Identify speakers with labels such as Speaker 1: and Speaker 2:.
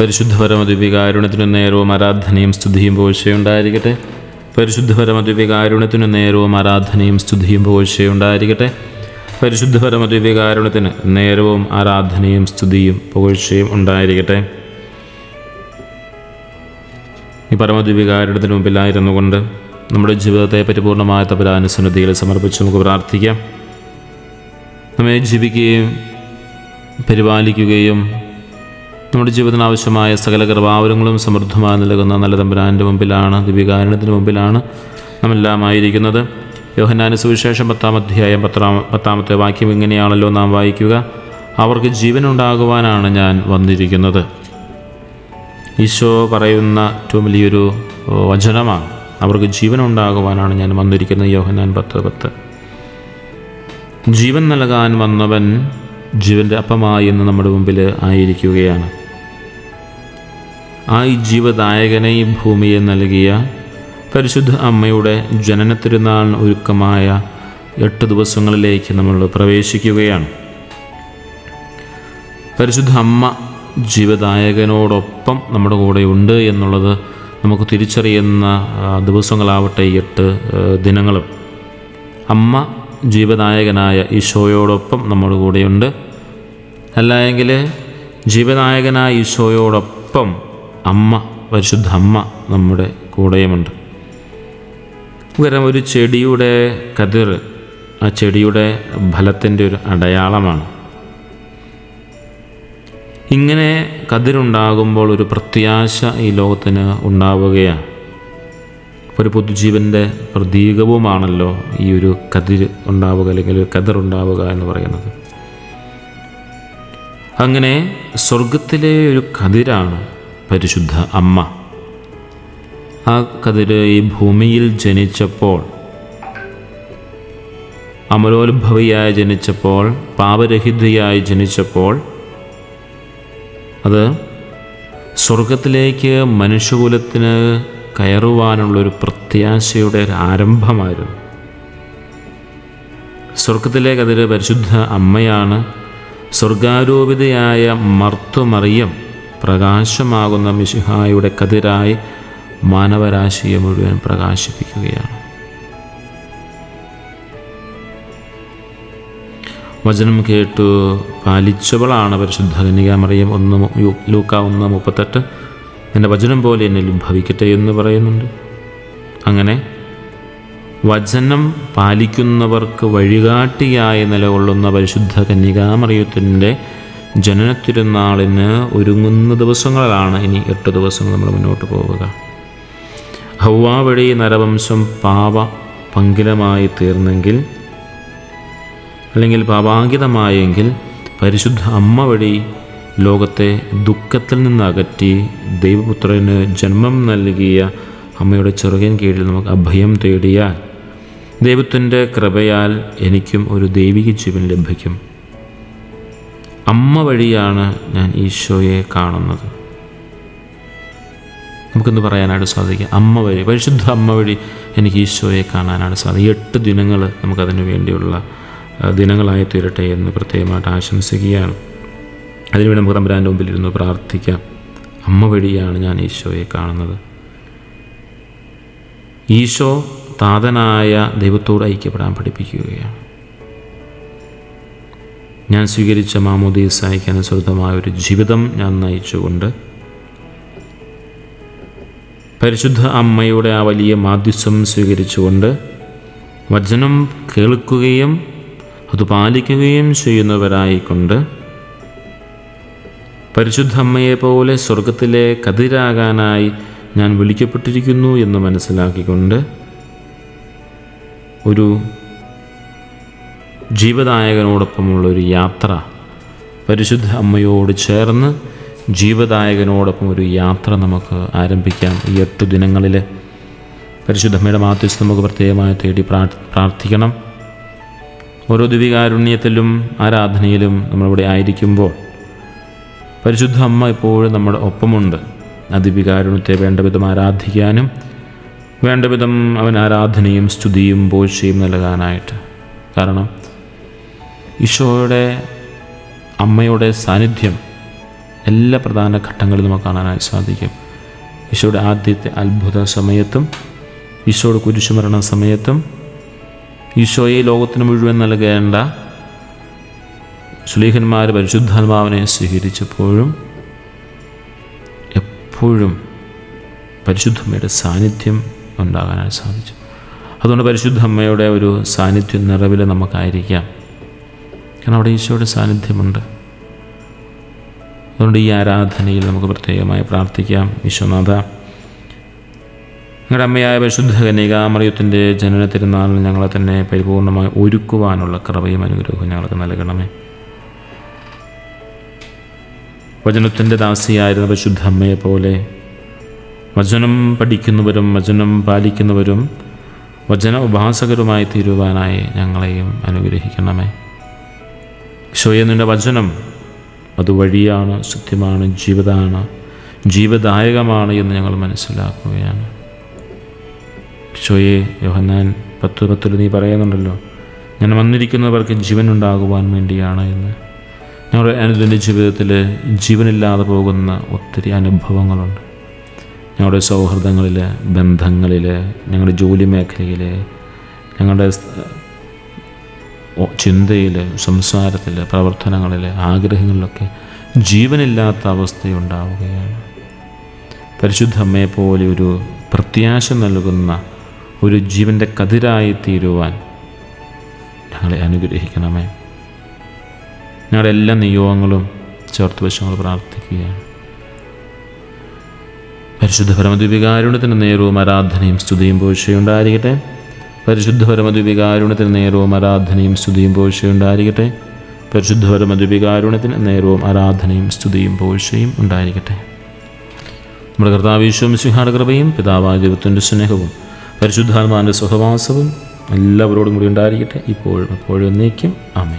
Speaker 1: പരിശുദ്ധ പരമദ്വീപികാരുണ്യത്തിനു നേരവും ആരാധനയും സ്തുതിയും പോഴ്ചയുണ്ടായിരിക്കട്ടെ. പരിശുദ്ധ പരമദ്വീപികാരുണ്യത്തിനു നേരവും ആരാധനയും സ്തുതിയും പോഴ്ചയുണ്ടായിരിക്കട്ടെ. പരിശുദ്ധ പരമദ്വീപികാരുണ്യത്തിന് നേരവും ആരാധനയും സ്തുതിയും പുകഴ്ചയും ഉണ്ടായിരിക്കട്ടെ. ഈ പരമദ്വീപികാരുണ്യത്തിന് മുമ്പിലായിരുന്നു കൊണ്ട് നമ്മുടെ ജീവിതത്തെ പരിപൂർണമായ തപരാനുസന്നതിയിൽ സമർപ്പിച്ച് നമുക്ക് പ്രാർത്ഥിക്കാം. നമ്മെ ജീവിക്കുകയും പരിപാലിക്കുകയും നമ്മുടെ ജീവിതത്തിന് ആവശ്യമായ സകല കൃപാവരങ്ങളും സമൃദ്ധമായി നൽകുന്ന നല്ല തമ്പുരാന്റെ മുമ്പിലാണ് ദിവികാരണത്തിന് മുമ്പിലാണ് നമ്മെല്ലാം ആയിരിക്കുന്നത്. യോഹന്നാന സുവിശേഷം പത്താം അധ്യായം പത്താം പത്താമത്തെ വാക്യം ഇങ്ങനെയാണല്ലോ നാം വായിക്കുക. അവർക്ക് ജീവനുണ്ടാകുവാനാണ് ഞാൻ വന്നിരിക്കുന്നത്. ഈശോ പറയുന്ന ഏറ്റവും വലിയൊരു വചനമാണ്. അവർക്ക് ജീവനുണ്ടാകുവാനാണ് ഞാൻ വന്നിരിക്കുന്നത് യോഹനാൻ പത്ത് പത്ത്. ജീവൻ നൽകാൻ വന്നവൻ ജീവന്റെ അപ്പമായി എന്ന് നമ്മുടെ മുമ്പിൽ ആയിരിക്കുകയാണ്. ആ ജീവദായകനെ ഭൂമിയെ നൽകിയ പരിശുദ്ധ അമ്മയുടെ ജനന തിരുനാളിന് ഒരുക്കമായ എട്ട് ദിവസങ്ങളിലേക്ക് നമ്മൾ പ്രവേശിക്കുകയാണ്. പരിശുദ്ധ അമ്മ ജീവദായകനോടൊപ്പം നമ്മുടെ കൂടെ ഉണ്ട് എന്നുള്ളത് നമുക്ക് തിരിച്ചറിയുന്ന ദിവസങ്ങളാവട്ടെ ഈ എട്ട് ദിനങ്ങളും. അമ്മ ജീവനായകനായ ഈശോയോടൊപ്പം നമ്മുടെ കൂടെയുണ്ട്. അല്ല എങ്കിൽ ജീവനായകനായ ഈശോയോടൊപ്പം അമ്മ പരിശുദ്ധ അമ്മ നമ്മുടെ കൂടെയുമുണ്ട്. പകരം ഒരു ചെടിയുടെ കതിർ ആ ചെടിയുടെ ഫലത്തിന്റെ ഒരു അടയാളമാണ്. ഇങ്ങനെ കതിരുണ്ടാകുമ്പോൾ ഒരു പ്രത്യാശ ഈ ലോകത്തിന് ഉണ്ടാവുകയാണ്. ഒരു പൊതുജീവന്റെ പ്രതീകവുമാണല്ലോ ഈ ഒരു കതിർ ഉണ്ടാവുക അല്ലെങ്കിൽ ഒരു കതിർ ഉണ്ടാവുക എന്ന് പറയുന്നത്. അങ്ങനെ സ്വർഗത്തിലെ ഒരു കതിരാണ് പരിശുദ്ധ അമ്മ. ആ കതിര് ഈ ഭൂമിയിൽ ജനിച്ചപ്പോൾ അമലോത്ഭവിയായി ജനിച്ചപ്പോൾ പാപരഹിതയായി ജനിച്ചപ്പോൾ അത് സ്വർഗത്തിലേക്ക് മനുഷ്യകുലത്തിന് കയറുവാനുള്ളൊരു പ്രത്യാശയുടെ ഒരു ആരംഭമായിരുന്നു. സ്വർഗത്തിലെ കതിര് പരിശുദ്ധ അമ്മയാണ് സ്വർഗാരോപിതയായ മർത്തുമറിയം പ്രകാശമാകുന്ന മിശിഹായുടെ കതിരായി മാനവരാശിയെ മുഴുവൻ പ്രകാശിപ്പിക്കുകയാണ്. വചനം കേട്ടു പാലിച്ചവളാണ് പരിശുദ്ധ കന്യകാമറിയം ഒന്ന് ലൂക്ക ഒന്ന് മുപ്പത്തെട്ട്. എന്റെ വചനം പോലെ എന്നിൽ ഭവിക്കട്ടെ എന്ന് പറയുന്നുണ്ട്. അങ്ങനെ വചനം പാലിക്കുന്നവർക്ക് വഴികാട്ടിയായി നിലകൊള്ളുന്ന പരിശുദ്ധ കന്യകാമറിയത്തിന്റെ ജനനത്തിരുന്നാളിന് ഒരുങ്ങുന്ന ദിവസങ്ങളിലാണ് ഇനി എട്ട് ദിവസങ്ങൾ നമ്മൾ മുന്നോട്ട് പോവുക. ഹൗവാവഴി നരവംശം പാപ പങ്കിലമായി തീർന്നെങ്കിൽ അല്ലെങ്കിൽ പാപാങ്കിതമായെങ്കിൽ പരിശുദ്ധ അമ്മ വഴി ലോകത്തെ ദുഃഖത്തിൽ നിന്ന് അകറ്റി ദൈവപുത്രന് ജന്മം നൽകിയ അമ്മയുടെ ചെറുകൻ കീഴിൽ നമുക്ക് അഭയം തേടിയാൽ ദൈവത്തിന്റെ കൃപയാൽ എനിക്കും ഒരു ദൈവിക ജീവൻ ലഭിക്കും. അമ്മ വഴിയാണ് ഞാൻ ഈശോയെ കാണുന്നത്. നമുക്കെന്ന് പറയാനായിട്ട് സാധിക്കും? അമ്മ വഴി പരിശുദ്ധ അമ്മ വഴി എനിക്ക് ഈശോയെ കാണാനാണ് സാധിക്കും. എട്ട് ദിനങ്ങൾ നമുക്കതിനു വേണ്ടിയുള്ള ദിനങ്ങളായി തീരട്ടെ എന്ന് പ്രത്യേകമായിട്ട് ആശംസിക്കുകയാണ്. അതിനുവേണ്ടി നമുക്ക് തമ്പുരാന്റെ മുമ്പിൽ ഇരുന്ന് പ്രാർത്ഥിക്കാം. അമ്മ വഴിയാണ് ഞാൻ ഈശോയെ കാണുന്നത്. ഈശോ താതനായ ദൈവത്തോട് ഐക്യപ്പെടാൻ പഠിപ്പിക്കുകയാണ്. ഞാൻ സ്വീകരിച്ച മാമോദീസായിക്ക് അനുസൃതമായ ഒരു ജീവിതം ഞാൻ നയിച്ചുകൊണ്ട് പരിശുദ്ധ അമ്മയുടെ ആ വലിയ മാധ്യസ്ഥം സ്വീകരിച്ചുകൊണ്ട് വചനം കേൾക്കുകയും അത് പാലിക്കുകയും ചെയ്യുന്നവരായിക്കൊണ്ട് പരിശുദ്ധ അമ്മയെപ്പോലെ സ്വർഗത്തിലെ കതിരാകാനായി ഞാൻ വിളിക്കപ്പെട്ടിരിക്കുന്നു എന്ന് മനസ്സിലാക്കിക്കൊണ്ട് ഒരു ജീവദായകനോടൊപ്പമുള്ള ഒരു യാത്ര. പരിശുദ്ധ അമ്മയോട് ചേർന്ന് ജീവദായകനോടൊപ്പം ഒരു യാത്ര നമുക്ക് ആരംഭിക്കാം ഈ എട്ട് ദിനങ്ങളിൽ പരിശുദ്ധ അമ്മയുടെ മാധ്യസ്ഥം നമുക്ക് പ്രത്യേകമായി തേടി പ്രാർ- പ്രാർത്ഥിക്കണം. ഓരോ ദിവികാരുണ്യത്തിലും ആരാധനയിലും നമ്മളിവിടെ ആയിരിക്കുമ്പോൾ പരിശുദ്ധ അമ്മ ഇപ്പോഴും നമ്മുടെ ഒപ്പമുണ്ട്. ആ ദിവികാരുണ്യത്തെ വേണ്ട വിധം ആരാധിക്കാനും വേണ്ട വിധം അവൻ ആരാധനയും സ്തുതിയും പോഴ്ചയും നൽകാനായിട്ട്. കാരണം ഈശോയുടെ അമ്മയുടെ സാന്നിധ്യം എല്ലാ പ്രധാന ഘട്ടങ്ങളിലും നമുക്ക് കാണാനായി സാധിക്കും. ഈശോയുടെ ആദ്യത്തെ അത്ഭുത സമയത്തും ഈശോയുടെ കുരിശുമരണ സമയത്തും ഈശോയെ ലോകത്തിന് മുഴുവൻ നൽകേണ്ട സുലീഹന്മാർ പരിശുദ്ധാത്മാവിനെ സ്വീകരിച്ചപ്പോഴും എപ്പോഴും പരിശുദ്ധമ്മയുടെ സാന്നിധ്യം ഉണ്ടാകാനായി സാധിച്ചു. അതുകൊണ്ട് പരിശുദ്ധമ്മയുടെ ഒരു സാന്നിധ്യം നിറവിൽ നമുക്കായിരിക്കാം. കാരണം അവിടെ ഈശോയുടെ സാന്നിധ്യമുണ്ട്. അതുകൊണ്ട് ഈ ആരാധനയിൽ നമുക്ക് പ്രത്യേകമായി പ്രാർത്ഥിക്കാം. വിശ്വനാഥ ഞങ്ങളുടെ അമ്മയായ പരിശുദ്ധ കന്യകാമറിയത്തിന്റെ ജനന തിരുനാളിൽ ഞങ്ങളെ തന്നെ പരിപൂർണമായി ഒരുക്കുവാനുള്ള കൃപയും അനുഗ്രഹവും ഞങ്ങൾക്ക് നൽകണമേ. വചനത്തിന്റെ ദാസിയായിരുന്ന പരിശുദ്ധ അമ്മയെ പോലെ വചനം പഠിക്കുന്നവരും വചനം പാലിക്കുന്നവരും വചന ഉപാസകരുമായി തീരുവാനായി ഞങ്ങളെയും അനുഗ്രഹിക്കണമേ. ഈശോയെ നിന്റെ വചനം അത് വഴിയാണ് സത്യമാണ് ജീവിതമാണ് ജീവദായകമാണ് എന്ന് ഞങ്ങൾ മനസ്സിലാക്കുകയാണ്. ഈശോയെ യോഹന്നാൻ പത്ത് പത്തിൽ നീ പറയുന്നുണ്ടല്ലോ ഞാൻ വന്നിരിക്കുന്നവർക്ക് ജീവൻ ഉണ്ടാകുവാൻ വേണ്ടിയാണ് എന്ന്. ഞങ്ങളുടെ അനുദിന ജീവിതത്തിൽ ജീവനില്ലാതെ പോകുന്ന ഒത്തിരി അനുഭവങ്ങളുണ്ട്. ഞങ്ങളുടെ സൗഹൃദങ്ങളിൽ ബന്ധങ്ങളിൽ ഞങ്ങളുടെ ജോലി മേഖലയിൽ ഞങ്ങളുടെ ചിന്തയിൽ സംസാരത്തിൽ പ്രവർത്തനങ്ങളിൽ ആഗ്രഹങ്ങളിലൊക്കെ ജീവനില്ലാത്ത അവസ്ഥയുണ്ടാവുകയാണ്. പരിശുദ്ധ അമ്മയെ പോലെ ഒരു പ്രത്യാശ നൽകുന്ന ഒരു ജീവന്റെ കതിരായി തീരുവാൻ ഞങ്ങളെ അനുഗ്രഹിക്കണമേ. ഞങ്ങളുടെ എല്ലാ നിയോഗങ്ങളും ചേർത്ത് വെച്ച് ഞങ്ങൾ പ്രാർത്ഥിക്കുകയാണ്. പരിശുദ്ധ പരമദ്വികാരുണ്യത്തിന് നേരവും ആരാധനയും സ്തുതിയും പോഴ്ചയുണ്ടായിരിക്കട്ടെ പരിശുദ്ധ പരമദ്വികാരുണ്യത്തിന് നേരവും ആരാധനയും സ്തുതിയും പോഴ്ചയുണ്ടായിരിക്കട്ടെ. ഉണ്ടായിരിക്കട്ടെ പരമദ്വികാരുണ്യത്തിന് നേരവും ആരാധനയും സ്തുതിയും പോഴ്ചയും ഉണ്ടായിരിക്കട്ടെ. നമ്മുടെ കർത്താവീശ്വം സിംഹാട കൃപയും സ്നേഹവും പരിശുദ്ധാത്മാവിന്റെ സുഖവാസവും എല്ലാവരോടും കൂടി ഉണ്ടായിരിക്കട്ടെ. ഇപ്പോഴും എപ്പോഴും എന്നേക്കും. ആമേ